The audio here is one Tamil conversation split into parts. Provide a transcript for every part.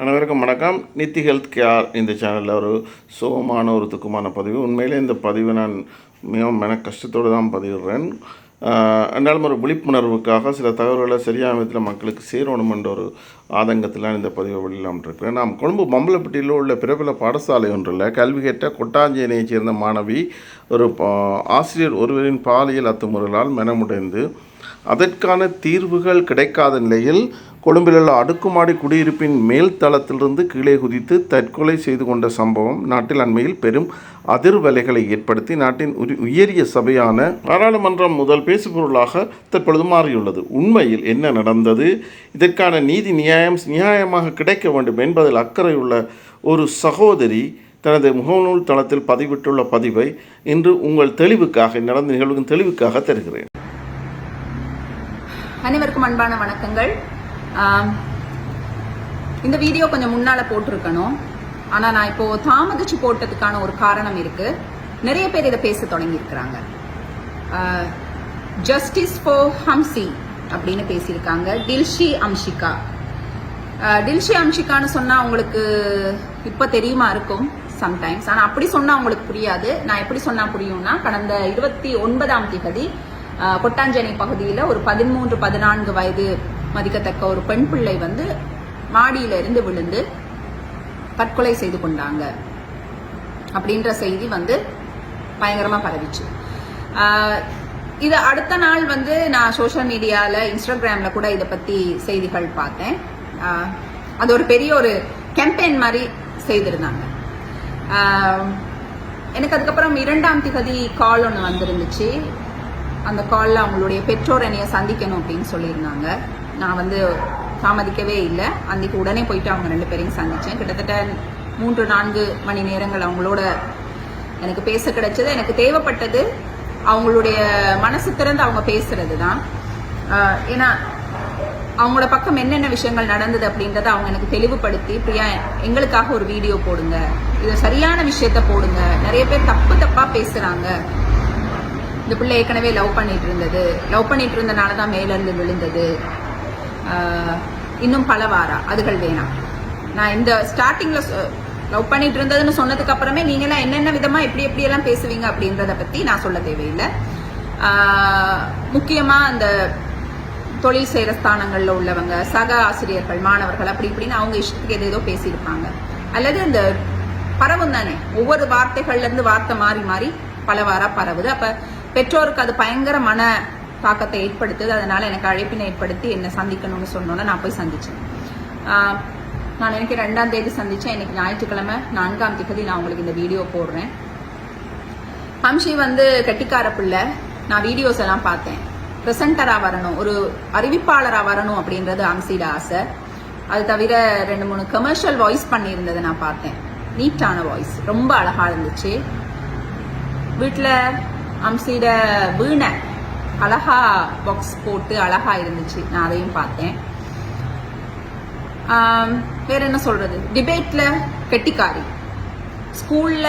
அனைவருக்கும் வணக்கம். நித்தி ஹெல்த் கேர் இந்த சேனலில் ஒரு சுகமான ஒரு துக்கமான பதிவு. உண்மையிலே இந்த பதிவை நான் மிகவும் மன கஷ்டத்தோடு தான் பதிவிடுறேன். என்றாலும் ஒரு விழிப்புணர்வுக்காக சில தகவல்களை சரியான விதத்தில் மக்களுக்கு சேரணும் என்ற ஒரு ஆதங்கத்தில் இந்த பதிவை வெளியிலாமல் இருக்கிறேன் நாம் கொழும்பு மம்பலப்பட்டியில் உள்ள பிரபல பாடசாலை ஒன்றில் கல்வி கேட்ட கொட்டாஞ்சேனையைச் சேர்ந்த மாணவி ஒரு பா- ஆசிரியர் ஒருவரின் பாலியல் அத்துமுறைகளால் மனமுடைந்து அதற்கான தீர்வுகள் கிடைக்காத நிலையில் கொழும்பில் உள்ள அடுக்குமாடி குடியிருப்பின் மேல் தளத்திலிருந்து கீழே குதித்து தற்கொலை செய்து கொண்ட சம்பவம் நாட்டில் அண்மையில் பெரும் அதிர்வலைகளை ஏற்படுத்தி நாட்டின் உரி- உயரிய சபையான பாராளுமன்றம் முதல் பேசுபொருளாக தற்பொழுது மாறியுள்ளது. உண்மையில் என்ன நடந்தது? இதற்கான நீதி நியாயம் நியாயமாக கிடைக்க வேண்டும் என்பதில் அக்கறையுள்ள ஒரு சகோதரி தனது முகநூல் தளத்தில் பதிவிட்டுள்ள பதிவை இன்று உங்கள் தெளிவுக்காக நடந்த நிகழ்வின் தெளிவுக்காக தருகிறேன். அனைவருக்கும் அன்பான வணக்கங்கள். இந்த வீடியோ கொஞ்சம் முன்னால போட்டிருக்கணும். ஆனால் நான் இப்போ தாமதிச்சு போட்டதுக்கான ஒரு காரணம் இருக்கு. நிறைய பேர் இதை பேச தொடங்கி இருக்கிறாங்க ஜஸ்டிஸ் ஃபார் ஹம்சி அப்படின்னு பேசியிருக்காங்க. டில்ஷி அம்ஷிகா டில்ஷி அம்ஷிகான்னு சொன்னா உங்களுக்கு இப்ப தெரியுமா இருக்கும்? சம்டைம்ஸ் ஆனா அப்படி சொன்னா உங்களுக்கு புரியாது. நான் எப்படி சொன்னா புரியும்னா கடந்த இருபத்தி ஒன்பதாம் தேதி ஆஹ், கொட்டாஞ்சேனை பகுதியில ஒரு பதிமூன்று பதினான்கு வயது மதிக்கத்தக்க ஒரு பெண் பிள்ளை வந்து மாடியில இருந்து விழுந்து தற்கொலை செய்து கொண்டாங்க. அப்படின்ற செய்தி வந்து பயங்கரமா பரவிச்சு. இது அடுத்த நாள் வந்து நான் சோஷியல் மீடியால இன்ஸ்டாகிராம்ல கூட இதை பத்தி செய்திகள் பார்த்தேன். அது ஒரு பெரிய ஒரு கேம்பெயின் மாதிரி செய்திருந்தாங்க. எனக்கு அதுக்கப்புறம் இரண்டாம் திகதி கால் ஒன்று வந்திருந்துச்சு. அந்த காலில் அவங்களுடைய பெற்றோர் என்னைய சந்திக்கணும் அப்படின்னு சொல்லியிருந்தாங்க. நான் வந்து தாமதிக்கவே இல்லை. அன்னைக்கு உடனே போயிட்டு அவங்க ரெண்டு பேரையும் சந்தித்தேன் கிட்டத்தட்ட மூன்று நான்கு மணி நேரங்கள் அவங்களோட எனக்கு பேச கிடைச்சது. எனக்கு தேவைப்பட்டது அவங்களுடைய மனசு திறந்து அவங்க பேசுறது தான் ஏன்னா அவங்களோட பக்கம் என்னென்ன விஷயங்கள் நடந்தது அப்படின்றத அவங்க எனக்கு தெளிவுபடுத்தி பிரியா எங்களுக்காக ஒரு வீடியோ போடுங்க. இது சரியான விஷயத்த போடுங்க. நிறைய பேர் தப்பு தப்பா பேசுறாங்க. இந்த பிள்ளை ஏற்கனவே லவ் பண்ணிட்டு இருந்தது. லவ் பண்ணிட்டு இருந்தனால தான் மேலேருந்து விழுந்தது. இன்னும் பல வாரா? அதுகள் வேணாம். நான் இந்த ஸ்டார்டிங்ல லவ் பண்ணிட்டு இருந்ததுன்னு சொன்னதுக்கு அப்புறமே நீங்களாம் என்னென்ன விதமா எப்படி எப்படி எல்லாம் பேசுவீங்க அப்படின்றத பத்தி நான் சொல்ல தேவையில்லை. முக்கியமாக முக்கியமா அந்த தொழில் செய்கிற ஸ்தானங்களில் உள்ளவங்க சக ஆசிரியர்கள் மாணவர்கள் அப்படி இப்படின்னு அவங்க இஷ்டத்துக்கு எது ஏதோ பேசியிருப்பாங்க. அல்லது இந்த பரவும் தானே? ஒவ்வொரு வார்த்தைகள்லேருந்து வார்த்தை மாறி மாறி பலவாரா பரவுது. அப்போ பெற்றோருக்கு அது பயங்கர மன தாக்கத்தை ஏற்படுத்துது. அதனால் எனக்கு அழைப்பினை ஏற்படுத்தி என்னை சந்திக்கணும்னு சொன்னோன்னே நான் போய் சந்தித்தேன் நான் எனக்கு ரெண்டாம் தேதி சந்தித்தேன் எனக்கு ஞாயிற்றுக்கிழமை நான்காம் தேதி நான் உங்களுக்கு இந்த வீடியோ போடுறேன். ஹம்ஷி வந்து கெட்டிக்கார பிள்ளை. நான் வீடியோஸ் எல்லாம் பார்த்தேன். ப்ரெசண்டரா வரணும். ஒரு அறிவிப்பாளராக வரணும் அப்படின்றது அம்சியோட ஆசை. அது தவிர ரெண்டு மூணு கமர்ஷியல் வாய்ஸ் பண்ணியிருந்ததை நான் பார்த்தேன். நீட்டான வாய்ஸ் ரொம்ப அழகாக இருந்துச்சு. வீட்டில் அம்சியோட வீணை அழகா பாக்ஸ் போட்டு அழகா இருந்துச்சு. நான் அதையும் பார்த்தேன். வேற என்ன சொல்றது? டிபேட்ல கெட்டிக்காரி. ஸ்கூல்ல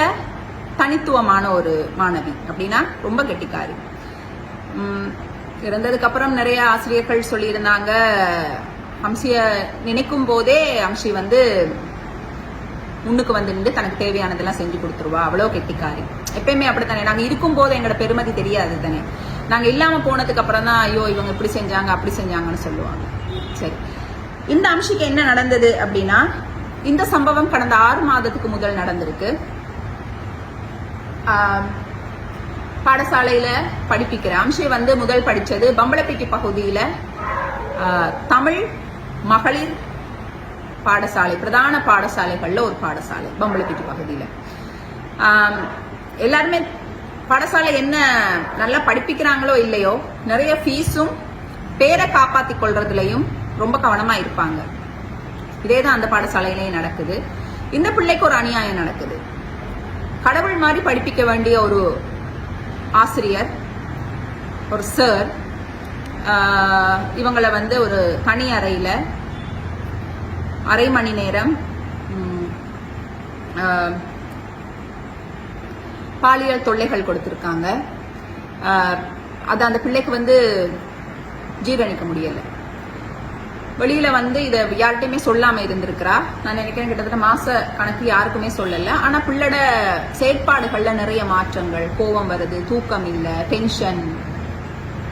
தனித்துவமான ஒரு மாணவி. அப்படின்னா ரொம்ப கெட்டிக்காரி. உம், இறந்ததுக்கு அப்புறம் நிறைய ஆசிரியர்கள் சொல்லியிருந்தாங்க. அம்சிய நினைக்கும் போதே அம்சி வந்து முன்னுக்கு வந்து நின்று தனக்கு தேவையானதெல்லாம் செஞ்சு கொடுத்துருவா. அவ்வளோ கெட்டிக்காரி. எப்பயுமே அப்படித்தானே. நாங்கள் இருக்கும் போது எங்களோட பெருமதி தெரியாது தானே. நாங்க இல்லாம போனதுக்கு அப்புறம் தான் ஐயோ இவங்க இப்படி செஞ்சாங்க அப்படி செஞ்சாங்கன்னு சொல்லுவாங்க. சரி. இந்த அம்சிக்கு என்ன நடந்தது அப்படின்னா இந்த சம்பவம் கடந்த ஆறு மாதத்துக்கு முதல் நடந்திருக்கு. பாடசாலையில படிப்பிக்கிற அம்ஷி வந்து முதல் படிச்சது பம்பளப்பட்டி பகுதியில தமிழ் மகளிர் பாடசாலை பிரதான பாடசாலைகள்ல ஒரு பாடசாலை பம்பளப்பட்டி பகுதியில. எல்லாருமே பாடசாலை என்ன நல்லா படிப்பிக்கிறாங்களோ இல்லையோ நிறைய ஃபீஸும் பேரை காப்பாத்தி கொள்றதுலயும் ரொம்ப கவனமா இருப்பாங்க. இதேதான் அந்த பாடசாலையிலேயே நடக்குது. இந்த பிள்ளைக்கு ஒரு அநியாயம் நடக்குது. கடவுள் மாதிரி படிப்பிக்க வேண்டிய ஒரு ஆசிரியர் ஒரு சார் இவங்களை வந்து ஒரு தனி அறையில அரை மணி நேரம் பாலியல் தொல்லைகள் கொடுத்துருக்காங்க. அது அந்த பிள்ளைக்கு வந்து ஜீரணிக்க முடியலை. வெளியில வந்து இதை யார்கிட்டயுமே சொல்லாம இருந்திருக்கிறா. நான் நினைக்கிறேன் கிட்டத்தட்ட மாச கணக்கு யாருக்குமே சொல்லல. ஆனா பிள்ளட செயற்பாடுகள்ல நிறைய மாற்றங்கள். கோபம் வருது தூக்கம் இல்லை டென்ஷன்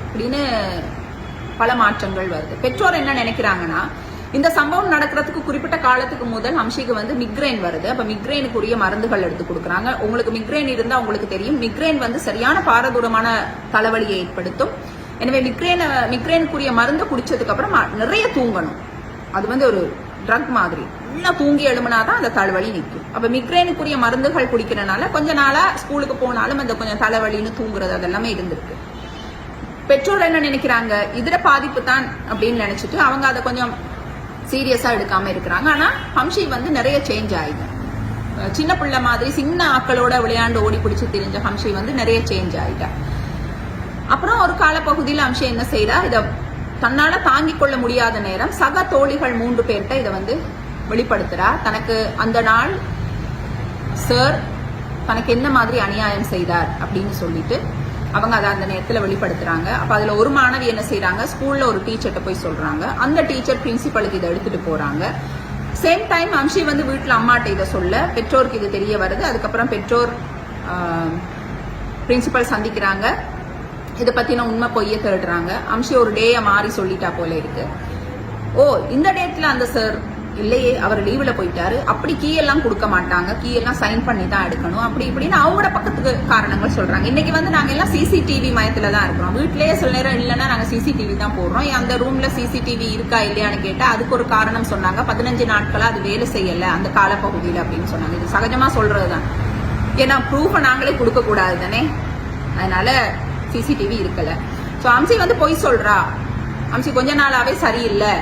அப்படின்னு பல மாற்றங்கள் வருது. பெற்றோர் என்ன நினைக்கிறாங்கன்னா இந்த சம்பவம் நடக்கிறதுக்கு குறிப்பிட்ட காலத்துக்கு முதல் அம்ஷிக்கு வந்து மிக்ரைன் வருது. அப்ப மிக்ரைனுக்குரிய மருந்துகள் எடுத்து கொடுக்குறாங்க. உங்களுக்கு மிக்ரைன் இருந்தா உங்களுக்கு தெரியும். மிக்ரைன் வந்து சரியான பாரதூரமான தலைவலியை ஏற்படுத்தும். எனவே மிக்ரைன் மிக்ரைனுக்குரிய மருந்து குடிச்சதுக்கு அப்புறம் நிறைய தூங்கணும். அது வந்து ஒரு ட்ரக் மாதிரி. நல்லா தூங்கி எழுமினாதான் அந்த தலைவலி நிற்கும். அப்ப மிக்ரைனுக்குரிய மருந்துகள் குடிக்கிறனால கொஞ்ச நாளா ஸ்கூலுக்கு போனாலும் அந்த கொஞ்சம் தலைவலின்னு தூங்குறது அதெல்லாமே இருந்திருக்கு. பெற்றோர் என்ன நினைக்கிறாங்க? இதர பாதிப்பு தான் அப்படின்னு நினைச்சிட்டு அவங்க அதை கொஞ்சம் சீரியஸா எடுக்காம இருக்கிறாங்க. ஆனா ஹம்ஷி வந்து நிறைய சேஞ்ச் ஆயிடுது சின்ன பிள்ளை மாதிரி சின்ன ஆக்களோட விளையாண்டு ஓடி பிடிச்சி தெரிஞ்ச ஹம்ஷி வந்து நிறைய சேஞ்ச் ஆயிட்டா. அப்புறம் ஒரு காலப்பகுதியில் ஹம்ஷி என்ன செய்தா இதை தன்னால தாங்கிக் கொள்ள முடியாத நேரம் சக தோழிகள் மூன்று பேர்கிட்ட இதை வந்து வெளிப்படுத்துறா. தனக்கு அந்த நாள் சார் தனக்கு என்ன மாதிரி அநியாயம் செய்தார்? அப்படின்னு சொல்லிட்டு அவங்க அதை அந்த நேரத்தில் வெளிப்படுத்துறாங்க. அப்போ அதில் ஒரு மாணவி என்ன செய்கிறாங்க ஸ்கூல்ல ஒரு டீச்சர்கிட்ட போய் சொல்றாங்க. அந்த டீச்சர் பிரின்சிபலுக்கு இதை எடுத்துட்டு போறாங்க. சேம் டைம் அம்ஷி வந்து வீட்டில் அம்மாட்ட இதை சொல்ல பெற்றோருக்கு இது தெரிய வருது. அதுக்கப்புறம் பெற்றோர் பிரின்சிபல் சந்திக்கிறாங்க. இதை பத்தின உண்மை பொய்ய தேடுறாங்க. அம்ஷி ஒரு டேயை மாறி சொல்லிட்டா போல இருக்கு. ஓ இந்த டேட்ல அந்த சார் இல்லையே அவர் லீவ்ல போயிட்டாரு. அப்படி கீ எல்லாம் கொடுக்க மாட்டாங்க. கீ எல்லாம் சைன் பண்ணி தான் எடுக்கணும். அப்படி இப்படின்னு அவங்களோட பக்கத்துக்கு காரணங்கள் சொல்றாங்க. இன்னைக்கு வந்து நாங்க எல்லாம் சிசிடிவி மயத்துல தான் இருக்கிறோம். வீட்லயே சில நேரம் இல்லைன்னா நாங்க சிசிடிவி தான் போடுறோம். அந்த ரூம்ல சிசிடிவி இருக்கா இல்லையான்னு கேட்டா அதுக்கு ஒரு காரணம் சொன்னாங்க. பதினஞ்சு நாட்களா அது வேலை செய்யல அந்த காலப்பகுதியில் அப்படின்னு சொன்னாங்க. இது சகஜமா சொல்றதுதான். ஏன்னா ப்ரூஃபை நாங்களே கொடுக்க கூடாது தானே? அதனால சிசிடிவி இருக்கல. ஸோ அம்சி வந்து பொய் சொல்றா. அம்சி கொஞ்ச நாளாவே சரியில்லை.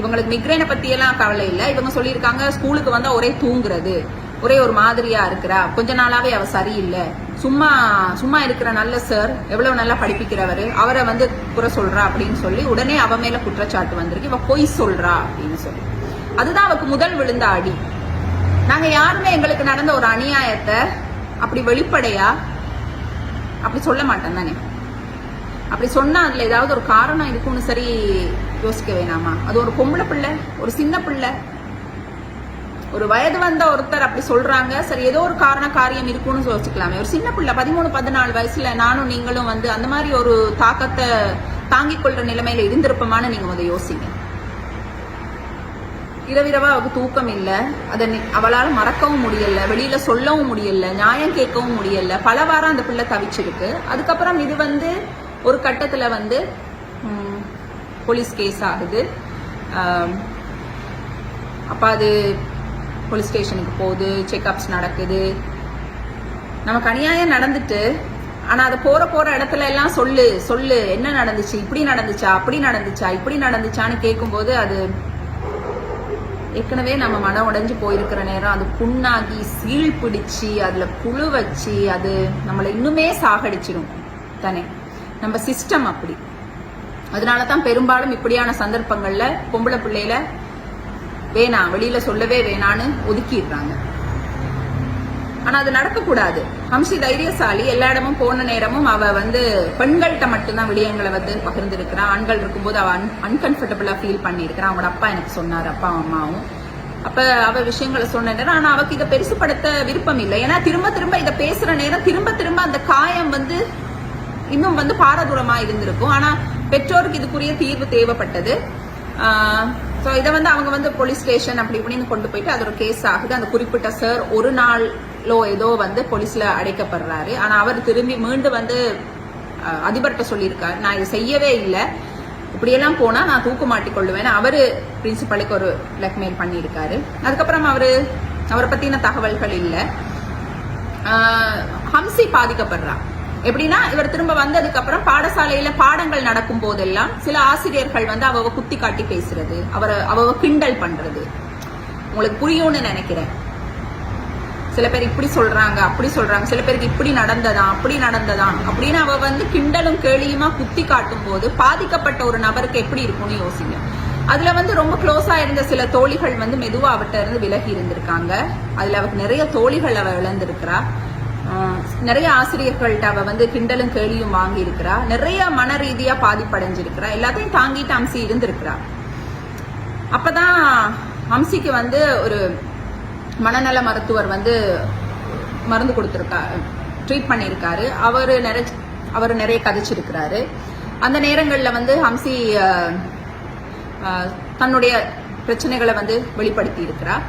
இவங்களுக்கு மிக்ரைனை பத்தி எல்லாம் கவலை இல்லை. இவங்க சொல்லியிருக்காங்க ஸ்கூலுக்கு வந்தா ஒரே தூங்குறது. ஒரே ஒரு மாதிரியா இருக்கிறா. கொஞ்ச நாளாவே அவ சரியில்லை. சும்மா சும்மா இருக்கிற நல்ல சார் எவ்வளவு நல்லா படிப்பிக்கிறவர் அவரை வந்து குறை சொல்றா அப்படின்னு சொல்லி உடனே அவ மேல குற்றச்சாட்டு வந்திருக்கு. இவ பொய் சொல்றா அப்படின்னு சொல்லி. அதுதான் அவக்கு முதல் விழுந்த அடி. நாங்க யாருமே எங்களுக்கு நடந்த ஒரு அநியாயத்தை அப்படி வெளிப்படையா அப்படி சொல்ல மாட்டோம் தானே. அப்படி சொன்னா அதுல ஏதாவது ஒரு காரணம் இருக்கும்னு சரி யோசிக்க வேணாமா? அது ஒரு பொம்பளை பிள்ளை ஒரு சின்ன பிள்ளை ஒரு வயது வந்த ஒருத்தர் அப்படி சொல்றாங்க சரி ஏதோ ஒரு காரண காரியம் இருக்கும்னு யோசிக்கலாமே. ஒரு சின்ன பிள்ளை பதிமூணு பதினாலு வயசுல நானும் நீங்களும் வந்து அந்த மாதிரி ஒரு தாக்கத்தை தாங்கிக் கொள்ற நிலைமையில இருந்திருப்போமான்னு நீங்க வந்து யோசிங்க. இரவிரவா அவளுக்கு தூக்கம் இல்லை. அதை அவளால் மறக்கவும் முடியல வெளியில சொல்லவும் முடியல நியாயம் கேட்கவும் முடியல. பல வாரம் அந்த பிள்ளை தவிச்சிருக்கு. அதுக்கப்புறம் இது வந்து ஒரு கட்டத்தில் வந்து போலீஸ் கேஸ் ஆகுது. அப்போ அது போலீஸ் ஸ்டேஷனுக்கு போகுது செக்அப்ஸ் நடக்குது. நமக்கு அநியாயம் நடந்துட்டு ஆனால் அதை போகிற போகிற இடத்துல எல்லாம் சொல்லு சொல்லு என்ன நடந்துச்சு இப்படி நடந்துச்சா அப்படி நடந்துச்சா இப்படி நடந்துச்சான்னு கேட்கும்போது அது ஏற்கனவே நம்ம மனம் உடைஞ்சு போயிருக்கிற நேரம். அது புண்ணாகி சீழ் பிடிச்சு அதில் புழு வச்சு அது நம்மளை இன்னுமே சாகடிச்சிடும். தானே? நம்ம சிஸ்டம் அப்படி. அதனால தான் பெரும்பாலும் இப்படியான சந்தர்ப்பங்கள்ல பொம்பளை பிள்ளையில வேணாம் வெளியில சொல்லவே வேணான்னு ஒதுக்கிடுறாங்க. ஆனா அது நடக்கக்கூடாது. ஹம்சி தைரியசாலி எல்லா இடமும் போன நேரமும் அவ வந்து பெண்கள்கிட்ட மட்டும்தான் விடயங்களை வந்து பகிர்ந்திருக்கிறா. ஆண்கள் இருக்கும்போது அவ அன்கம்ஃபர்டபுளா ஃபீல் பண்ணியிருக்கிறான் அவங்களோட அப்பா எனக்கு சொன்னார் அப்பா அம்மாவும். அப்ப அவ விஷயங்களை சொன்ன நேரம் ஆனா அவக்கு இதை பெருசுப்படுத்த விருப்பம் இல்லை. ஏன்னா திரும்ப திரும்ப இதை பேசுற நேரம் திரும்ப திரும்ப அந்த காயம் வந்து இன்னும் வந்து பாரதூரமா இருந்திருக்கும் ஆனா பெற்றோருக்கு இதுக்குரிய தீர்வு தேவைப்பட்டது. ஸோ இதை வந்து அவங்க வந்து போலீஸ் ஸ்டேஷன் அப்படி இப்படின்னு கொண்டு போயிட்டு அது ஒரு கேஸ் ஆகுது. அந்த குறிப்பிட்ட சார் ஒரு நாளோ ஏதோ வந்து போலீஸ்ல அடைக்கப்படுறாரு. ஆனா அவர் திரும்பி மீண்டும் வந்து அதிபர்கிட்ட சொல்லியிருக்காரு. நான் இதை செய்யவே இல்லை. இப்படியெல்லாம் போனால் நான் தூக்கு மாட்டிக்கொள்ளுவேன் அவர் பிரின்சிபலுக்கு ஒரு பிளாக்மெயில் பண்ணியிருக்காரு. அதுக்கப்புறம் அவர் அவரை பற்றின தகவல்கள் இல்லை. ஹம்சி பாதிக்கப்படுறா எப்படின்னா இவர் திரும்ப வந்ததுக்கு அப்புறம் பாடசாலையில பாடங்கள் நடக்கும் போதெல்லாம் சில ஆசிரியர்கள் வந்து அவ குத்தி காட்டி பேசுறது அவரை அவ கிண்டல் பண்றது. உங்களுக்கு புரியும்னு நினைக்கிறேன். சில பேர் இப்படி சொல்றாங்க அப்படி சொல்றாங்க சில பேருக்கு இப்படி நடந்ததான் அப்படி நடந்ததாம் அப்படின்னு அவ வந்து கிண்டலும் கேலியுமா குத்தி காட்டும் போது பாதிக்கப்பட்ட ஒரு நபருக்கு எப்படி இருக்கும்னு யோசிங்க. அதுல வந்து ரொம்ப க்ளோஸா இருந்த சில தோழிகள் வந்து மெதுவா அவட்ட இருந்து விலகி இருந்திருக்காங்க. அதுல அவருக்கு நிறைய தோழிகள் அவ இழந்திருக்கிறா. நிறைய ஆசிரியர்கள்ட்ட அவ வந்து கிண்டலும் கேலியும் வாங்கியிருக்கிறா. நிறைய மன ரீதியா பாதிப்படைஞ்சிருக்கிறா. எல்லாத்தையும் தாங்கிட்டு அம்சி இருந்திருக்கிறா. அப்பதான் அம்சிக்கு வந்து ஒரு மனநல மருத்துவர் வந்து மருந்து கொடுத்துருக்கா ட்ரீட் பண்ணியிருக்காரு. அவர் நிறைய அவர் நிறைய கதைச்சிருக்கிறாரு. அந்த நேரங்களில் வந்து ஹம்சி ஆஹ், தன்னுடைய பிரச்சனைகளை வந்து வெளிப்படுத்தி இருக்கிறார்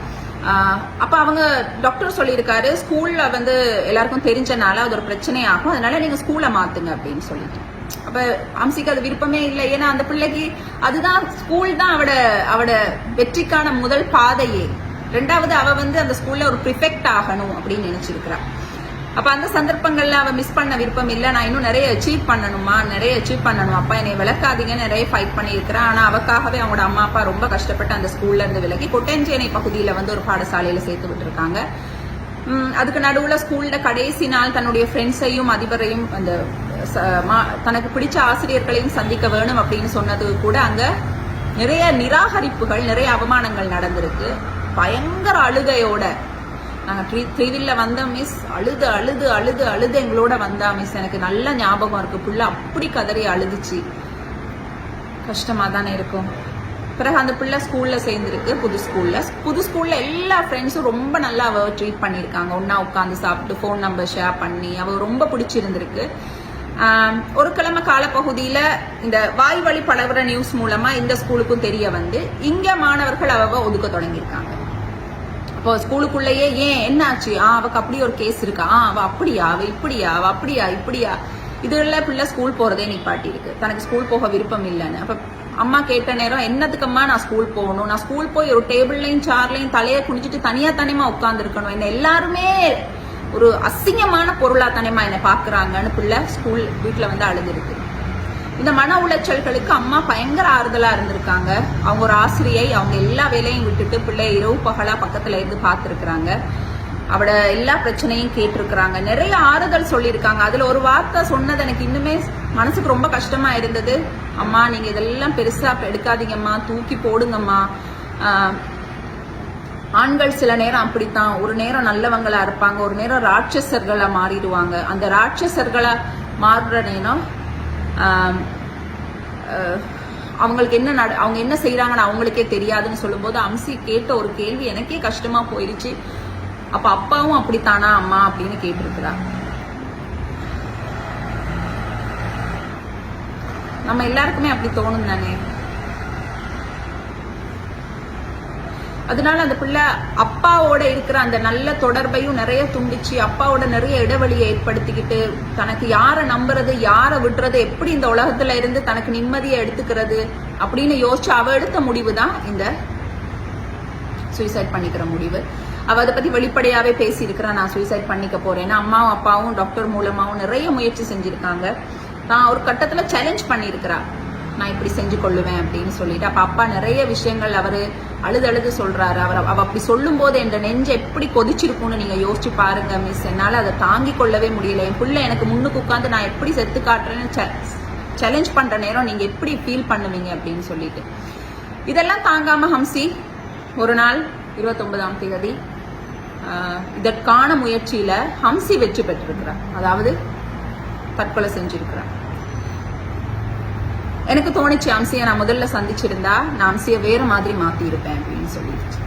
அப்ப அவங்க டாக்டர் சொல்லியிருக்காரு ஸ்கூல்ல வந்து எல்லாருக்கும் தெரிஞ்சனால அது ஒரு பிரச்சனை ஆகும் அதனால நீங்க ஸ்கூலை மாத்துங்க அப்படின்னு சொல்லிட்டு. அப்ப அம்சிக்கு அது விருப்பமே இல்லை. ஏன்னா அந்த பிள்ளைக்கு அதுதான் ஸ்கூல் தான் அவட அவட வெற்றிக்கான முதல் பாதையே. ரெண்டாவது அவ வந்து அந்த ஸ்கூல்ல ஒரு ப்ரிஃபெக்ட் ஆகணும் அப்படின்னு நினைச்சிருக்கிறா. அப்ப அந்த சந்தர்ப்பங்கள்ல அவ மிஸ் பண்ண விருப்பம் இல்ல. நான் இன்னும் நிறைய அச்சீவ் பண்ணணுமா? நிறைய அச்சீவ் பண்ணணும். அப்பா என்னை விளக்காதீங்க. நிறைய ஃபைட் பண்ணியிருக்கிறேன் ஆனா அவக்காகவே அவங்களோட அம்மா அப்பா ரொம்ப கஷ்டப்பட்டு அந்த ஸ்கூல்ல இருந்து விலகி கொட்டஞ்சேனை பகுதியில வந்து ஒரு பாடசாலையில சேர்த்து விட்டுருக்காங்க. அதுக்கு நடுவுல ஸ்கூல்ல கடைசி நாள் தன்னுடைய ஃப்ரெண்ட்ஸையும் அதிபரையும் அந்த ச- மா- தனக்கு பிடிச்ச ஆசிரியர்களையும் சந்திக்க வேணும் அப்படின்னு சொன்னது கூட அங்க நிறைய நிராகரிப்புகள் நிறைய அவமானங்கள் நடந்திருக்கு. பயங்கர அழுகையோட நாங்கள் த்ரீ த்ரீவில்ல வந்த மிஸ் அழுது அழுது அழுது அழுது எங்களோட வந்தா மிஸ் எனக்கு நல்ல ஞாபகம் இருக்குது புள்ள அப்படி கதறி அழுதுச்சு. கஷ்டமாக தானே இருக்கும். பிறகு அந்த பிள்ளை ஸ்கூலில் சேர்ந்துருக்கு. புது ஸ்கூலில் புது ஸ்கூலில் எல்லா ஃப்ரெண்ட்ஸும் ரொம்ப நல்லா அவள் ட்ரீட் பண்ணியிருக்காங்க. ஒன்றா உட்காந்து சாப்பிட்டு ஃபோன் நம்பர் ஷேர் பண்ணி அவள் ரொம்ப பிடிச்சிருந்திருக்கு. ஒரு கிழமை காலப்பகுதியில் இந்த வாய் வழி பழகுற நியூஸ் மூலமாக இந்த ஸ்கூலுக்கும் தெரிய வந்து இங்கே மாணவர்கள் அவ ஒதுக்க தொடங்கியிருக்காங்க. இப்போ ஸ்கூலுக்குள்ளேயே ஏன் என்னாச்சு? ஆ அவக்கு அப்படி ஒரு கேஸ் இருக்கா? ஆ அவ அப்படியா? அவ இப்படியா? அவ அப்படியா? இப்படியா? இதுல பிள்ளை ஸ்கூல் போறதே நிப்பாட்டி இருக்கு. தனக்கு ஸ்கூல் போக விருப்பம் இல்லைன்னு. அப்ப அம்மா கேட்ட நேரம் என்னத்துக்கம்மா நான் ஸ்கூல் போகணும்? நான் ஸ்கூல் போய் ஒரு டேபிள்லையும் சேர்லையும் தலையை குடிச்சிட்டு தனியா தனியமா உட்கார்ந்து இருக்கணும் என்ன எல்லாருமே ஒரு அசிங்கமான பொருளா தனியமா என்னை பாக்குறாங்கன்னு பிள்ளை ஸ்கூல் வீட்டுல வந்து அழுதுருக்கு. இந்த மன உளைச்சல்களுக்கு அம்மா பயங்கர ஆறுதலாக இருந்திருக்காங்க. அவங்க ஒரு ஆசிரியை அவங்க எல்லா வேலையும் விட்டுட்டு பிள்ளை இரவு பகலாக பக்கத்தில் இருந்து பார்த்துருக்குறாங்க. அவட எல்லா பிரச்சனையும் கேட்டிருக்கிறாங்க. நிறைய ஆறுதல் சொல்லியிருக்காங்க. அதில் ஒரு வார்த்தை சொன்னது எனக்கு இன்னுமே மனசுக்கு ரொம்ப கஷ்டமாக இருந்தது. அம்மா நீங்கள் இதெல்லாம் பெருசாக எடுக்காதீங்கம்மா. தூக்கி போடுங்கம்மா. ஆண்கள் சில நேரம் அப்படித்தான். ஒரு நேரம் நல்லவங்களா இருப்பாங்க. ஒரு நேரம் ராட்சசர்களா மாறிடுவாங்க. அந்த ராட்சசர்களா மாறுற நேரம் அவங்களுக்கு என்ன நட அவங்க என்ன செய்யறாங்கன்னு அவங்களுக்கே தெரியாதுன்னு சொல்லும்போது அம்சி கேட்ட ஒரு கேள்வி எனக்கே கஷ்டமா போயிடுச்சு அப்ப அப்பாவும் அப்படித்தானா அம்மா அப்படின்னு கேட்டிருக்கிறா. நம்ம எல்லாருக்குமே அப்படி தோணும் தானே அதனால அந்த பிள்ளை அப்பாவோட இருக்கிற அந்த நல்ல தொடர்பையும் நிறைய துண்டிச்சு அப்பாவோட நிறைய இடைவெளியை ஏற்படுத்திக்கிட்டு தனக்கு யாரை நம்புறது யாரை விடுறது எப்படி இந்த உலகத்துல இருந்து தனக்கு நிம்மதியை எடுத்துக்கிறது அப்படின்னு யோசிச்சு அவ எடுத்த முடிவு தான் இந்த சூசைட் பண்ணிக்கிற முடிவு. அவ அதை பத்தி வெளிப்படையாவே பேசியிருக்கிறா நான் சூசைட் பண்ணிக்க போறேன். அம்மாவும் அப்பாவும் டாக்டர் மூலமாவும் நிறைய முயற்சி செஞ்சிருக்காங்க. நான் ஒரு கட்டத்துல சேலஞ்ச் பண்ணியிருக்கிறா. நான் இப்படி செஞ்சு கொள்ளுவேன் அப்படின்னு சொல்லிட்டு அப்ப அப்பா நிறைய விஷயங்கள் அவரு அழுது அழுது சொல்றாரு. அவர் அவ அப்படி சொல்லும் போது என் நெஞ்சு எப்படி கொதிச்சிருக்கும்னு நீங்க யோசிச்சு பாருங்க மிஸ் என்னால அதை தாங்கிக் கொள்ளவே முடியல. என் பிள்ளை எனக்கு முன்னுக்கு உட்காந்து நான் எப்படி செத்து காட்டுறேன்னு சேலஞ்ச் பண்ற நேரம் நீங்க எப்படி ஃபீல் பண்ணுவீங்க அப்படின்னு சொல்லிட்டு. இதெல்லாம் தாங்காம ஹம்சி ஒரு நாள் இருபத்தொன்பதாம் தேதி இதற்கான முயற்சியில ஹம்சி வெற்றி பெற்றிருக்கிறார். அதாவது தற்கொலை செஞ்சிருக்கிறார். எனக்கு தோணுச்சு அம்சியை நான் முதல்ல சந்திச்சிருந்தா நான் அம்சியை வேற மாதிரி மாத்தி இருப்பேன் அப்படின்னு சொல்லிடுச்சு.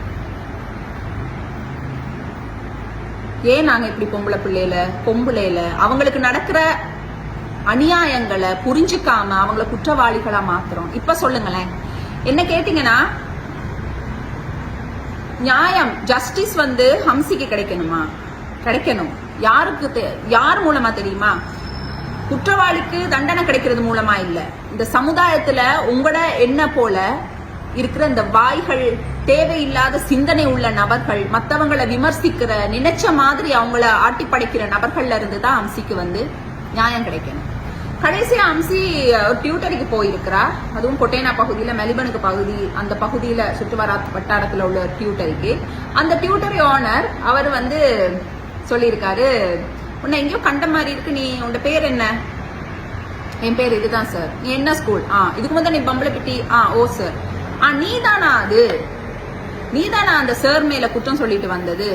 ஏன் நாங்க இப்படி பொம்பளை பிள்ளையில பொம்பளையில? அவங்களுக்கு நடக்கிற அநியாயங்களை புரிஞ்சுக்காம அவங்கள குற்றவாளிகளா மாத்துறோம். இப்ப சொல்லுங்களேன். என்ன கேட்டீங்கன்னா நியாயம் ஜஸ்டிஸ் வந்து ஹம்சிக்கு கிடைக்கணுமா? கிடைக்கணும். யாருக்கு யார் மூலமா தெரியுமா? குற்றவாளிக்கு தண்டனை கிடைக்கிறது மூலமா இல்ல. இந்த சமுதாயத்துல உங்களோட என்ன போல இருக்கிற இந்த வாய்கள் தேவையில்லாத சிந்தனை உள்ள நபர்கள் மத்தவங்களை விமர்சிக்கிற நினைச்ச மாதிரி அவங்கள ஆட்டி படைக்கிற நபர்கள்ல இருந்து தான் அம்சிக்கு வந்து நியாயம் கிடைக்கணும். கடைசியா அம்சி ஒரு டியூட்டருக்கு போயிருக்கிறா அதுவும் கொட்டேனா பகுதியில மெலிபனுக்கு பகுதி அந்த பகுதியில சுற்றுவர வட்டாரத்துல உள்ள டியூட்டருக்கு. அந்த டியூட்டரி ஓனர் அவர் வந்து சொல்லியிருக்காரு உன்னை எங்கேயோ கண்ட மாதிரி இருக்கு. நீ உன்னோட பேர் என்ன? என் பேர் இதுதான் சார் நீ என்ன ஸ்கூல் ஆ இதுக்கு முதல்ல நீ பம்பளப்பிட்டி ஆ ஓ சார் ஆ நீ தானா அது? நீ தானா அந்த சார் மேல குற்றம் சொல்லிட்டு வந்தது?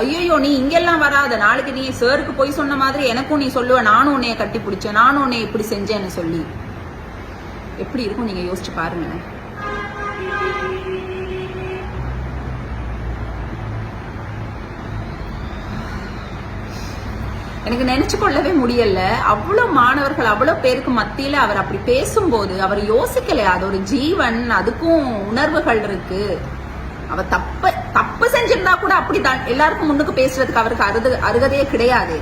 ஐயோ நீ இங்கெல்லாம் வராத. நாளைக்கு நீ சாருக்கு போய் சொன்ன மாதிரி எனக்கும் நீ சொல்லுவ. நானும் உன்னைய கட்டி பிடிச்சேன் நானும் உன்னை இப்படி செஞ்சேன்னு சொல்லி. எப்படி இருக்கும்? நீங்க யோசிச்சு பாருங்க எனக்கு நினைச்சு கொள்ளவே முடியல. அவ்வளவு மாணவர்கள் அவ்வளவு பேருக்கு மத்தியில அவர் அப்படி பேசும்போது அவர் யோசிக்கல அது ஒரு ஜீவன் அதுக்கும் உணர்வுகள் இருக்கு. அவ தப்பு தப்பு செஞ்சிருந்தா கூட அப்படிதான் எல்லாருக்கும் முன்னுக்கு பேசுறதுக்கு அவருக்கு அருது அருகதையே கிடையாது.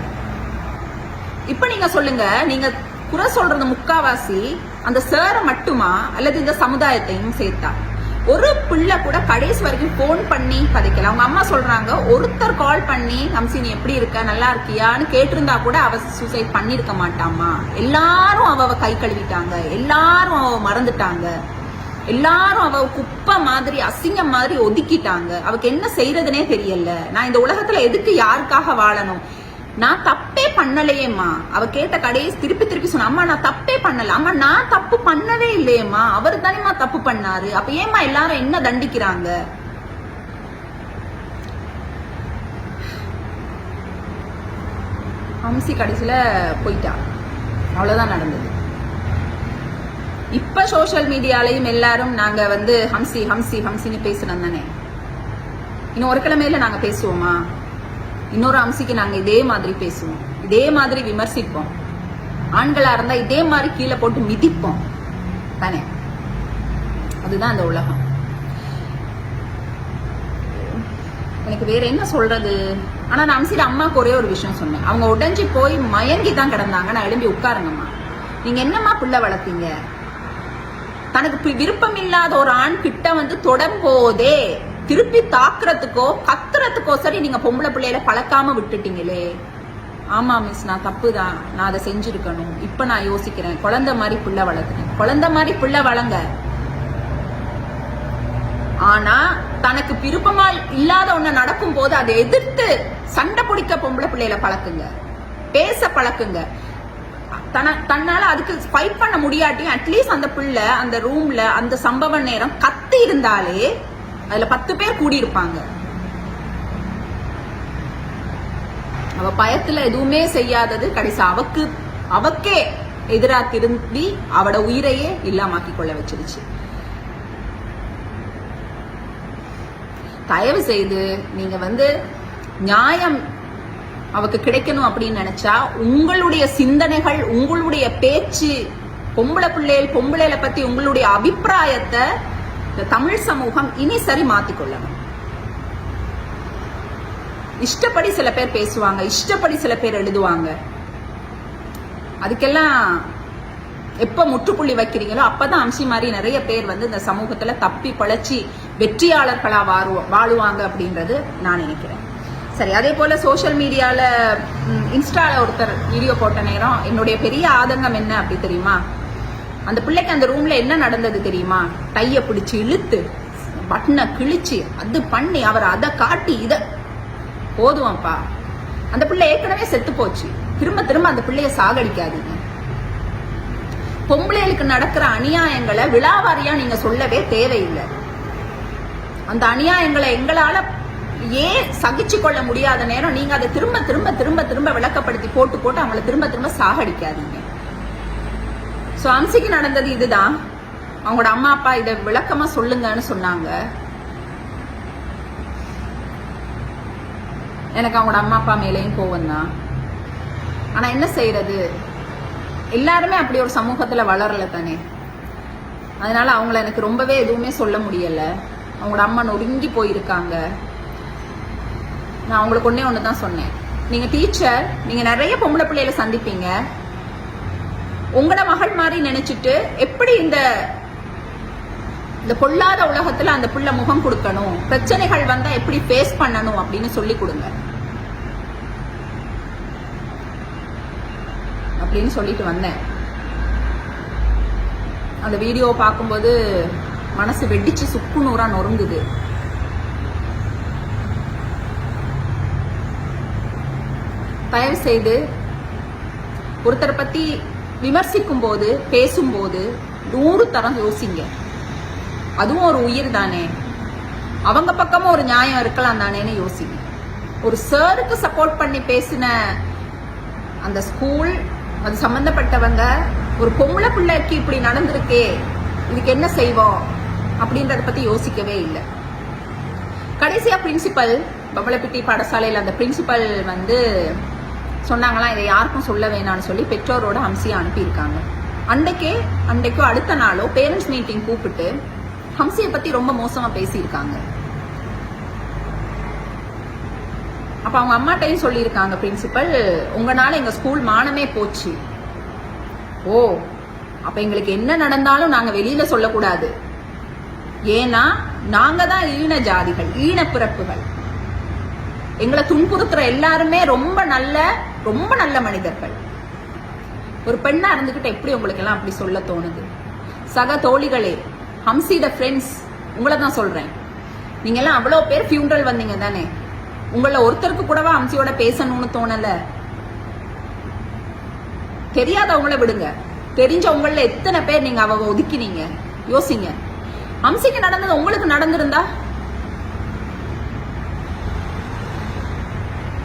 இப்ப நீங்க சொல்லுங்க நீங்க குறை சொல்றது முக்காவாசி அந்த சேரை மட்டுமா அல்லது இந்த சமுதாயத்தையும் சேர்த்தா? ஒரு பிள்ளை கூட கடைசி வரைக்கும் ஃபோன் பண்ணி கதைக்கல. அவங்க அம்மா சொல்றாங்க ஒருத்தர் கால் பண்ணி ஹம்சி நீ எப்படி இருக்க? நல்லா இருக்கியான்னு கேட்டிருந்தா கூட அவ சூசைட் பண்ணிருக்க மாட்டாமா எல்லாரும் அவ கை கழுவிட்டாங்க. எல்லாரும் அவ மறந்துட்டாங்க. எல்லாரும் அவ குப்பை மாதிரி அசிங்கம் மாதிரி ஒதுக்கிட்டாங்க. அவக்கு என்ன செய்யறதுனே தெரியல. நான் இந்த உலகத்துல எதுக்கு யாருக்காக வாழணும்? நான் தப்பே பண்ணலையேம்மா. அவ கேட்ட கடையை திருப்பி திருப்பி சொன்ன அம்மா நான் தப்பே பண்ணல. அம்மா நான் தப்பு பண்ணவே இல்லையேம்மா. அவர் தானேம்மா தப்பு பண்ணாரு. அப்ப ஏம்மா எல்லாரும் என்ன தண்டிக்கிறாங்க? ஹம்சி கடைசியில போயிட்டா. அவ்வளவுதான் நடந்தது. இப்ப சோஷியல் மீடியாலையும் எல்லாரும் நாங்க வந்து ஹம்சி ஹம்சி ஹம்சின்னு பேசுறோம் தானே? இன்னும் ஒரு கிழமையில நாங்க பேசுவோமா? இன்னொரு அம்சிக்கு நாங்க இதே மாதிரி பேசுவோம். இதே மாதிரி விமர்சிப்போம். ஆண்களா இருந்தா இதே மாதிரி கீழே போட்டு மிதிப்போம். தானே? அதுதான் அந்த உலகம். எனக்கு வேற என்ன சொல்றது? ஆனா நான் அம்சிட அம்மாவுக்கு ஒரே ஒரு விஷயம் சொன்னேன். அவங்க உடஞ்சி போய் மயங்கி தான் கிடந்தாங்க. நான் எழும்பி உட்காருங்கம்மா. நீங்க என்னம்மா புள்ள வளர்த்தீங்க? தனக்கு விருப்பம் இல்லாத ஒரு ஆண் கிட்ட வந்து தொடம்போதே திருப்பி தாக்குறதுக்கோ கத்துறதுக்கோ சரி நீங்க பொம்பளை பிள்ளையில பழக்காம விட்டுட்டீங்களே. ஆமா மிஸ் நான் தப்பு தான் நான் அதை செஞ்சிருக்கணும். இப்ப நான் யோசிக்கிறேன். குழந்தை மாதிரி புள்ள வளர்க்குறேன். குழந்தை மாதிரி புள்ள வளங்க. ஆனா தனக்கு விருப்பமா இல்லாத ஒண்ணு நடக்கும் போது அதை எதிர்த்து சண்டை பிடிக்க பொம்பளை பிள்ளையில பழக்குங்க. பேச பழக்குங்க. தன தன்னால அதுக்கு ஃபைட் பண்ண முடியாட்டியும் அட்லீஸ்ட் அந்த பிள்ளை அந்த ரூம்ல அந்த சம்பவ நேரம் கத்தி இருந்தாலே அதுல பத்து பேர் கூடி இருப்பாங்க அவ பயத்துல எதுவுமே செய்யாதது கடைசி அவக்கு அவக்கே எதிரா திரும்பி அவட உயிரையே இல்லாமாக்கி கொள்ள வச்சிருச்சு. தயவு செய்து நீங்க வந்து நியாயம் அவக்கு கிடைக்கணும் அப்படின்னு நினைச்சா உங்களுடைய சிந்தனைகள் உங்களுடைய பேச்சு பொம்பளை பிள்ளைகள் பொம்பளைல பத்தி உங்களுடைய அபிப்பிராயத்தை இந்த தமிழ் சமூகம் இனி சரி மாத்திக்கொள்ளணும் இஷ்டப்படி சில பேர் பேசுவாங்க இஷ்டப்படி சில பேர் எழுதுவாங்க. அதுக்கெல்லாம் எப்ப முற்றுப்புள்ளி வைக்கிறீங்களோ அப்பதான் அம்சி மாதிரி நிறைய பேர் வந்து இந்த சமூகத்துல தப்பி பழச்சி வெற்றியாளர்களா வாழுவ வாழுவாங்க அப்படின்றது நான் நினைக்கிறேன். சரி அதே போல சோஷியல் மீடியால இன்ஸ்டால ஒருத்தர் வீடியோ போட்ட நேரம் என்னுடைய பெரிய ஆதங்கம் என்ன அப்படி தெரியுமா? அந்த பிள்ளைக்கு அந்த ரூம்ல என்ன நடந்தது தெரியுமா? டைய பிடிச்சு இழுத்து பட்டனை கிழிச்சு அது பண்ணி அவர் அதை காட்டி இத. போதுவான்ப்பா அந்த பிள்ளை ஏற்கனவே செத்து போச்சு. திரும்ப திரும்ப அந்த பிள்ளைய சாகடிக்காதீங்க. பொம்பளைகளுக்கு நடக்கிற அநியாயங்களை விழாவாரியா நீங்க சொல்லவே தேவையில்லை. அந்த அநியாயங்களை எங்களால ஏன் சகிச்சு கொள்ள முடியாத நேரம் நீங்க அதை திரும்ப திரும்ப திரும்ப திரும்ப விளக்கப்படுத்தி போட்டு போட்டு அவங்கள திரும்ப திரும்ப சாகடிக்காதீங்க. ஸோ அம்சிக்கு நடந்தது இதுதான். அவங்களோட அம்மா அப்பா இதை விளக்கமா சொல்லுங்கன்னு சொன்னாங்க. எனக்கு அவங்களோட அம்மா அப்பா மேலேயும் கோவம் தான். ஆனா என்ன செய்யறது? எல்லாருமே அப்படி ஒரு சமூகத்துல வளரல தானே. அதனால அவங்கள எனக்கு ரொம்பவே எதுவுமே சொல்ல முடியல. அவங்களோட அம்மா நொறுங்கி போயிருக்காங்க. நான் அவங்களுக்கு ஒன்னே ஒன்று தான் சொன்னேன். நீங்கள் டீச்சர் நீங்கள் நிறைய பொம்பளை பிள்ளைகளை சந்திப்பீங்க. உங்களோட மகள் மாதிரி நினைச்சிட்டு எப்படி இந்த இந்த பொல்லாத உலகத்துல அந்த புள்ள முகம் கொடுக்கணும்? பிரச்சனைகள் வந்தா எப்படி ஃபேஸ் பண்ணணும் அப்படின்னு சொல்லி கொடுங்க. அப்படின்னு சொல்லிட்டு வந்தேன். அந்த வீடியோ பார்க்கும்போது மனசு வெடிச்சு சுக்கு நூறா நொறுங்குது. தயவு செய்து ஒருத்தரை பத்தி விமர்சிக்கும் போது பேசும்போது நூறு தரம் யோசிங்க. அதுவும் ஒரு உயிர் தானே. அவங்க பக்கமும் ஒரு நியாயம் இருக்கலாம் தானேன்னு யோசிங்க. ஒரு சாருக்கு சப்போர்ட் பண்ணி பேசின அந்த ஸ்கூல் அது சம்பந்தப்பட்டவங்க ஒரு பொம்பளை பிள்ளைக்கு இப்படி நடந்திருக்கே இதுக்கு என்ன செய்வோம் அப்படின்றத பத்தி யோசிக்கவே இல்லை. கடைசியா பிரின்சிபல் பவளப்பிட்டி பாடசாலையில் அந்த பிரின்சிபல் வந்து சொன்னாங்களாம் இதை யாருக்கும் சொல்ல வேணாம்னு சொல்லி பெற்றோரோட ஹம்சியை அனுப்பியிருக்காங்க. அன்றைக்கே அன்றைக்கோ அடுத்த நாளோ பேரண்ட்ஸ் மீட்டிங் கூப்பிட்டு ஹம்சியை பற்றி ரொம்ப மோசமாக பேசியிருக்காங்க. அப்போ அவங்க அம்மாட்டையும் சொல்லியிருக்காங்க பிரின்சிபல் உங்களால் எங்கள் ஸ்கூல் மானமே போச்சு. ஓ அப்போ எங்களுக்கு என்ன நடந்தாலும் நாங்கள் வெளியில சொல்லக்கூடாது. ஏன்னா நாங்கள் தான் ஈன ஜாதிகள் ஈன பிறப்புகள் எங்களை துன்புறுத்துற எல்லாருமே ரொம்ப நல்ல ரொம்ப நல்ல மனிதர்கள். ஒரு பெண்ணா இருந்துகிட்டு எப்படி உங்களுக்கு எல்லாம் அப்படி சொல்ல தோணுது? சக தோழிகளே ஹம்சி த ஃப்ரெண்ட்ஸ் உங்களை தான் சொல்றேன். நீங்க எல்லாம் அவ்வளோ பேர் ஃபியூனரல் வந்தீங்க தானே? உங்கள ஒருத்தருக்கு கூடவா ஹம்சியோட பேசணும்னு தோணல? தெரியாதவங்கள விடுங்க. தெரிஞ்சவங்கள எத்தனை பேர் நீங்க அவ ஒதுக்கினீங்க? யோசிங்க. ஹம்சிக்கு நடந்தது உங்களுக்கு நடந்திருந்தா?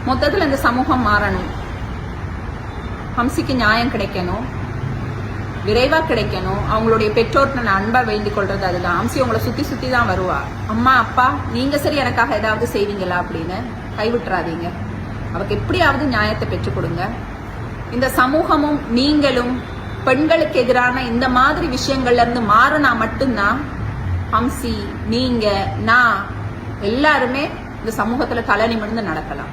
மொத்தத்தில் இந்த சமூகம் மாறணும். ஹம்சிக்கு நியாயம் கிடைக்கணும் விரைவாக கிடைக்கணும் அவங்களுடைய பெற்றோர்கிட்ட நான் அன்பாக வேண்டிக் கொள்றது அதுதான். ஹம்சி உங்களை சுற்றி சுற்றி தான் வருவா. அம்மா அப்பா நீங்கள் சரி எனக்காக ஏதாவது செய்வீங்களா அப்படின்னு கைவிட்டுறாதீங்க. அவருக்கு எப்படியாவது நியாயத்தை பெற்றுக் கொடுங்க. இந்த சமூகமும் நீங்களும் பெண்களுக்கு எதிரான இந்த மாதிரி விஷயங்கள்ல இருந்து மாறினா மட்டும்தான் ஹம்சி நீங்க நான் எல்லாருமே இந்த சமூகத்துல தலை நிமிர்ந்து நடக்கலாம்.